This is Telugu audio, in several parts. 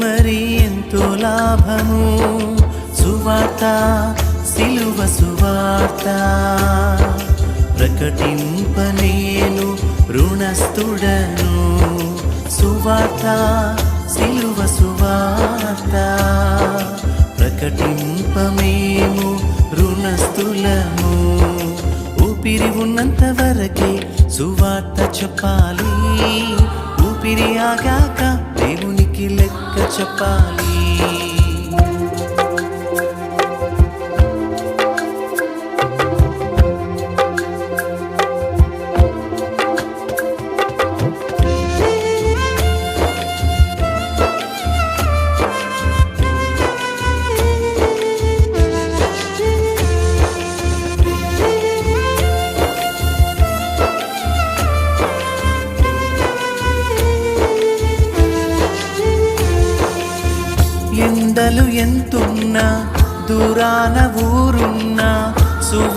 మరి ఎంతో లాభము. సువార్త సిలువ సువార్త. ప్రకటింప నేను రుణస్థుడను. సువార్త సిలువ సువార్త. ప్రకటింప మేము రుణస్థులము. ఊపిరి ఉన్నంత వరకే సువార్త చెప్పాలి. ఊపిరి ఆగా చెప్పాలి.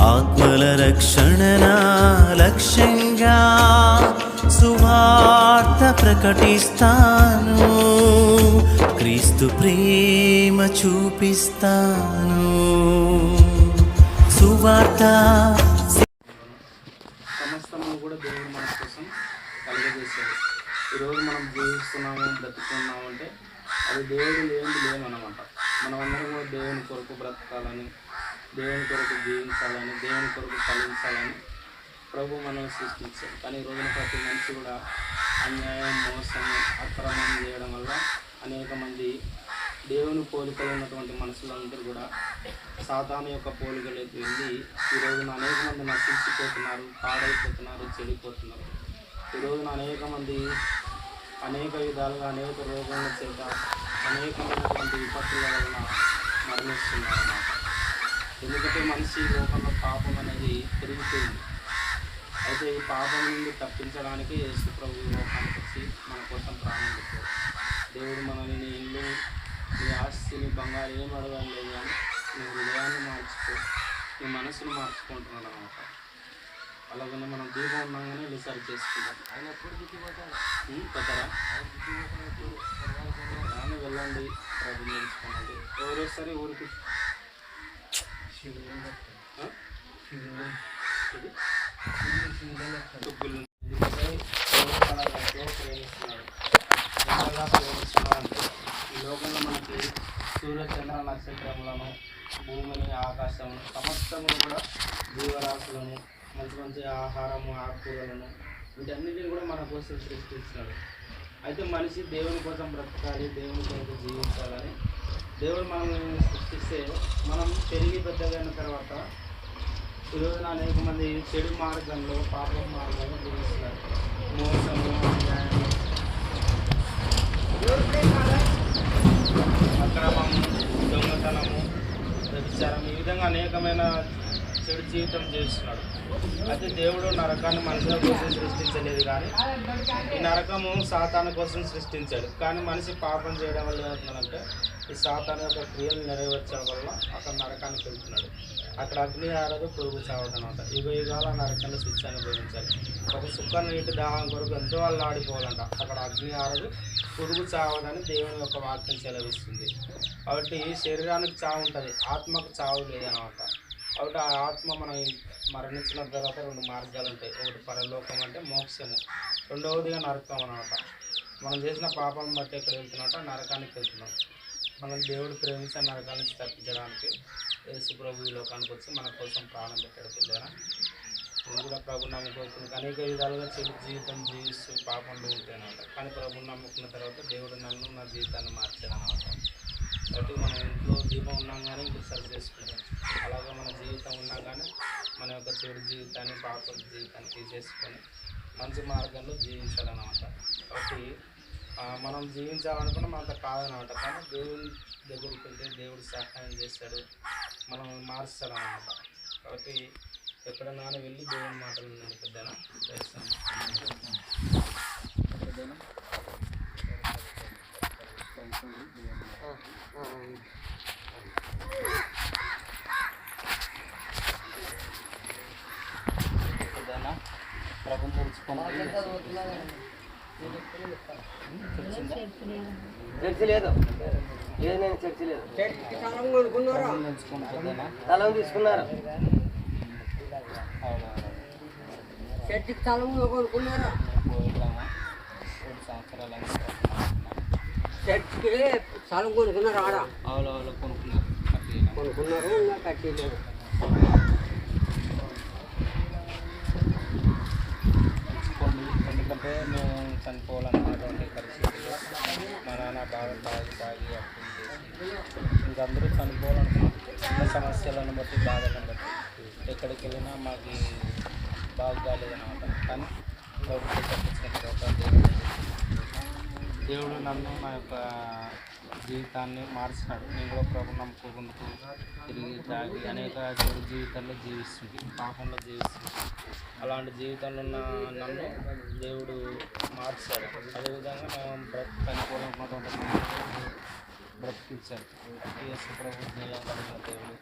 ఆత్మల రక్షణ లక్ష్యంగా సువార్త ప్రకటిస్తాను. క్రీస్తు ప్రేమ చూపిస్తాను. సువార్త సమస్తము కూడా దేవుడు మన కోసం కలుగజేశాడు. ఈరోజు మనం జీవిస్తున్నాము బ్రతుకున్నాము అంటే అది దేవుడు లేని లేమన్నమాట. అందరం కూడా దేవుని కొరకు బ్రతకాలని దేవుని కొరకు జీవించాలని దేవుని కొరకు ఫలించాలని ప్రభు మనం సృష్టించాడు. కానీ రోజున ప్రతి మనిషి కూడా అన్యాయం మోసం అక్రమం చేయడం వల్ల అనేక మంది దేవుని పోలికలు ఉన్నటువంటి మనుషులందరూ కూడా సాతాను యొక్క పోలికలోకి వెళ్ళి ఈ రోజున అనేక మంది నశించిపోతున్నారు పాడైపోతున్నారు చెడిపోతున్నారు. ఈ రోజున అనేక మంది అనేక విధాలుగా అనేక రోగాల చేత అనేకమైనటువంటి విపత్తుల వలన మరణిస్తున్నారు అన్నమాట ఎందుకంటే మనిషి లోకంలో పాపం అనేది పెరిగిపోయింది. అయితే ఈ పాపం నుండి తప్పించడానికి యేసు ప్రభు ఈ లోకానికి వచ్చి మన కోసం ప్రాణం పెట్టాడు. దేవుడు మనల్ని నీ ఇల్లు నీ ఆస్తిని బంగారు ఏం అడగడం లేదు కానీ నీ హృదయాన్ని మార్చుకో నీ మనసును మార్చుకుంటున్నాడు అనమాట అలాగనే మనం దీపం ఉన్నాగానే సరి చేసుకుంటాం ఆయన ఎప్పుడు పోతారా? వెళ్ళండి ప్రభు నేర్చుకోండి. ఎవరో సరే ఊరికి లోకంలో మనకి సూర్య నక్షత్రములను భూమిని ఆకాశమును సమస్తమును కూడా జీవరాశులను మంచి మంచి ఆహారము ఆకుకూరలను వీటన్నిటిని కూడా మన కోసం సృష్టిస్తున్నాడు అయితే మనిషి దేవుని కోసం బ్రతకాలి దేవుని కొరకు జీవించాలని దేవుడు మనల్ని సృష్టిస్తే మనం పెరిగి పెద్దగైన తర్వాత ఈరోజు అనేక మంది చెడు మార్గంలో పాప మార్గంలో జీవిస్తున్నారు. మోసము అక్రమము దొంగతనము వ్యభిచారం ఈ విధంగా అనేకమైన చెడు జీవితం జీవిస్తున్నాడు అయితే దేవుడు నరకాన్ని మనుషుల కోసం సృష్టించలేదు కానీ ఈ నరకము సాతాను కోసం సృష్టించాడు. కానీ మనిషి పాపం చేయడం వల్ల ఏమవుతుందంటే ఈ సాతాను యొక్క క్రియలు నెరవేర్చడం వల్ల అక్కడ నరకానికి వెళ్తున్నాడు. అక్కడ అగ్ని ఆరదు పురుగు చావడం అంట యుగ యుగాల నరకంలో శిక్ష అనుభవించాలి ఒక సుఖ నీటి దాహం కొరకు ఎంతో వాళ్ళు ఆడిపోవాలంట. అక్కడ అగ్ని ఆరదు పురుగు చావదని దేవుని యొక్క వాక్యం సెలవిస్తుంది. కాబట్టి శరీరానికి చావు ఉంటుంది ఆత్మకు చావు లేదనమాట. కాబట్టి ఆ ఆత్మ మనం మరణించిన తర్వాత రెండు మార్గాలు ఉంటాయి. ఒకటి పరలోకం అంటే మోక్షము. రెండవదిగా నరకం అనమాట మనం చేసిన పాపం బట్టి ఎక్కడ వెళ్తున్నట్టు నరకానికి వెళ్తున్నాం. మనం దేవుడు ప్రేమించిన నరకానికి తప్పించడానికి యేసు ప్రభు ఈ లోకానికి వచ్చి మన కోసం ప్రాణం పెట్టాడు పిల్లరా నేను కూడా ప్రభు నమ్ముకోకుండా అనేక విధాలుగా చెడు జీవితం జీవిస్తూ పాపంలో ఉంటానమాట కానీ ప్రభు నమ్ముకున్న తర్వాత దేవుడు నన్ను నా జీవితాన్ని మార్చాడు అనమాట కాబట్టి మన ఇంట్లో దీపం ఉన్నాం కానీ ఇంట్లో సరి చేసుకుంటాం అలాగే మన జీవితం ఉన్నా కానీ మన యొక్క చెడు జీవితాన్ని పాప జీవితాన్ని తీసేసుకొని మంచి మార్గంలో జీవించాలన్నమాట. కాబట్టి మనం జీవించాలనుకున్న మనంత కాదనమాట కానీ దేవుని దగ్గరికి వెళ్తే దేవుడు సహాయం చేస్తాడు. మనం మార్చాలన్నమాట కాబట్టి ఎక్కడన్నా వెళ్ళి దేవుని మాటలు నేను పెద్దనా. పెద్దనా చర్చి లేదు. లేదు నేను చర్చి లేదు. స్థలం తీసుకున్నారు. చర్చికి స్థలం కొనుక్కున్నారా. చర్చికి స్థలం కొనుక్కున్నారు ఆడ ఆవులు ఆవులు కొనుక్కున్నారు. కొనుక్కున్నారు ఇంకా కట్టేయలేదు ఎందుకంటే మేము చనిపోవాలన్నటువంటి పరిస్థితుల్లో మా నాన్న బాగా తాగి తాగి ఇంకా అందరూ చనిపోవాలనుకుంటున్నారు చిన్న సమస్యలను బట్టి బాధలను బట్టి ఎక్కడికి వెళ్ళినా మాకు బాగా కాలేదన్నమాట కానీ ప్రభుత్వం తర్వాత దేవుడు దేవుడు నన్ను నా యొక్క జీవితాన్ని మార్చినాడు. నేను కూడా ప్రభు నమ్ముకోకుంటూ తిరిగి తాగి అనేక జీవితాల్లో జీవిస్తుంది పాపంలో జీవిస్తుంది అలాంటి జీవితంలో ఉన్న నన్ను దేవుడు మార్చాడు. అదేవిధంగా మేము బ్రత్ చనిపోవాలనుకున్నటువంటి బ్రతికించాడు. యేసు ప్రభు జీవం కలిగిన దేవుడు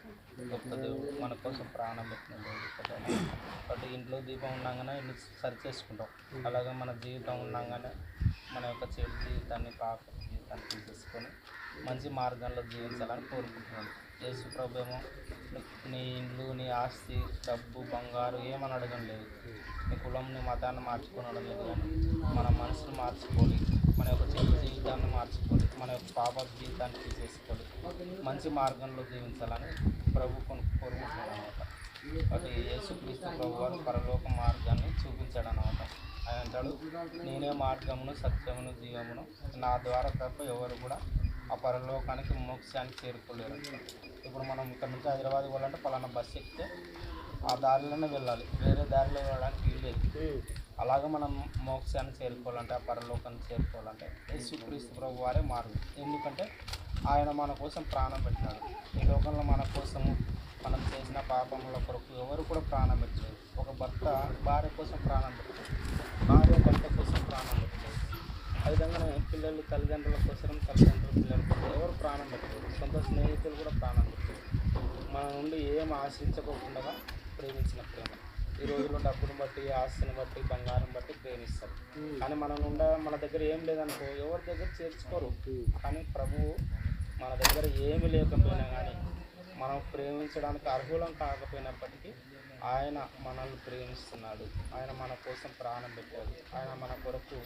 గొప్ప దేవుడు మన కోసం ప్రాణం పెట్టిన దేవుడు కాబట్టి ఇంట్లో దీపం ఉన్నాగానే సరి చేసుకుంటాం. అలాగే మన జీవితం ఉన్నాగానే మన యొక్క చెడు జీవితాన్ని పాప జీవితాన్ని తీసేసుకొని మంచి మార్గంలో జీవించాలని కోరుకుంటున్నాను. యేసు ప్రభు నీ ఇండ్లు నీ ఆస్తి డబ్బు బంగారు ఏమని అడగడం లేదు. నీ కులం నీ మతాన్ని మార్చుకొని అడగలేదు కానీ మన మనసును మార్చుకొని మన యొక్క చెడు జీవితాన్ని మార్చుకొని మన యొక్క పాప జీవితాన్ని తీసేసుకొని మంచి మార్గంలో జీవించాలని ప్రభు కొను- కోరుకుంటున్నాను అనమాట అది యేసుక్రీస్తు ప్రభు వారు పరలోక మార్గాన్ని చూపించాడు అనమాట ఆయన అంటాడు నేనే మార్గమును సత్యమును జీవమును నా ద్వారా తప్ప ఎవరు కూడా ఆ పరలోకానికి మోక్షానికి చేరుకోలేరు. ఇప్పుడు మనం ఇక్కడ నుంచి హైదరాబాద్ పోవాలంటే పలానా బస్సు ఎక్కితే ఆ దారిలోనే వెళ్ళాలి. వేరే దారిలో వెళ్ళడానికి వీల్లేదు అలాగే మనం మోక్షాన్ని చేరుకోవాలంటే ఆ పరలోకాన్ని చేరుకోవాలంటే యేసుక్రీస్తు ప్రభు వారే మార్గం. ఎందుకంటే ఆయన మన కోసం ప్రాణం పెట్టినాడు. ఈ లోకంలో మన కోసము మనం చేసిన పాపముల కొరకు ఎవరు కూడా ప్రాణం పెట్టలేదు. ఒక భర్త భార్య కోసం ప్రాణం పెట్టలేదు. భార్య భర్త కోసం ప్రాణం పెట్టలేదు. అదేవిధంగా పిల్లలు తల్లిదండ్రుల కోసం తల్లిదండ్రుల పిల్లల కోసం ఎవరు ప్రాణం పెట్టలేదు. సొంత స్నేహితులు కూడా ప్రాణం పెట్టలేదు. మన నుండి ఏం ఆశించకోకుండా ప్రేమించిన ప్రేమ. ఈ రోజుల్లో డబ్బును బట్టి ఆస్తిని బట్టి బంగారం బట్టి ప్రేమిస్తారు. కానీ మన నుండి మన దగ్గర ఏం లేదనుకో ఎవరి దగ్గర చేర్చుకోరు. కానీ ప్రభువు మన దగ్గర ఏమి లేకపోయినా కానీ మనం ప్రేమించడానికి అర్హులం కాకపోయినప్పటికీ ఆయన మనల్ని ప్రేమిస్తున్నాడు. ఆయన మన కోసం ప్రాణం పెట్టాడు. ఆయన మన కొరకు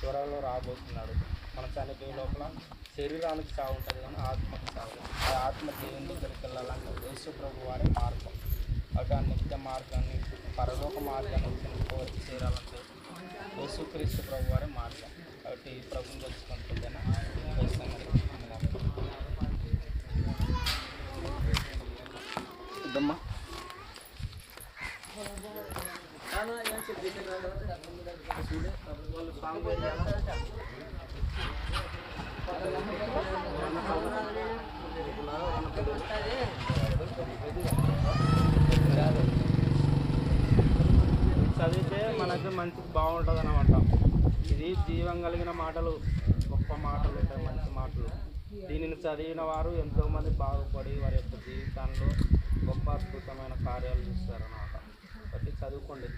త్వరలో రాబోతున్నాడు. మన చనిపోయే లోపల శరీరానికి చావు ఉంటుంది కానీ ఆత్మకి చావు ఆ ఆత్మ దేవుని దగ్గరికి వెళ్ళాలంటే యేసు ప్రభు వారి మార్గం. అటు నిత్య మార్గాన్ని పరలోక మార్గాన్ని వచ్చి చేరాలంటే యేసుక్రీస్తు ప్రభు వారి మార్గం. కాబట్టి ఈ ప్రభుని తెలుసుకుంటాం చదివితే మనకు మంచి బాగుంటుంది అనమాట ఇది జీవం కలిగిన మాటలు గొప్ప మాటలు ఉంటాయి మంచి మాటలు. దీనిని చదివిన వారు ఎంతోమంది బాగుపడి వారి యొక్క జీవితంలో గొప్ప అద్భుతమైన కార్యాలు చేస్తారన్నమాట. చదువుకోండి.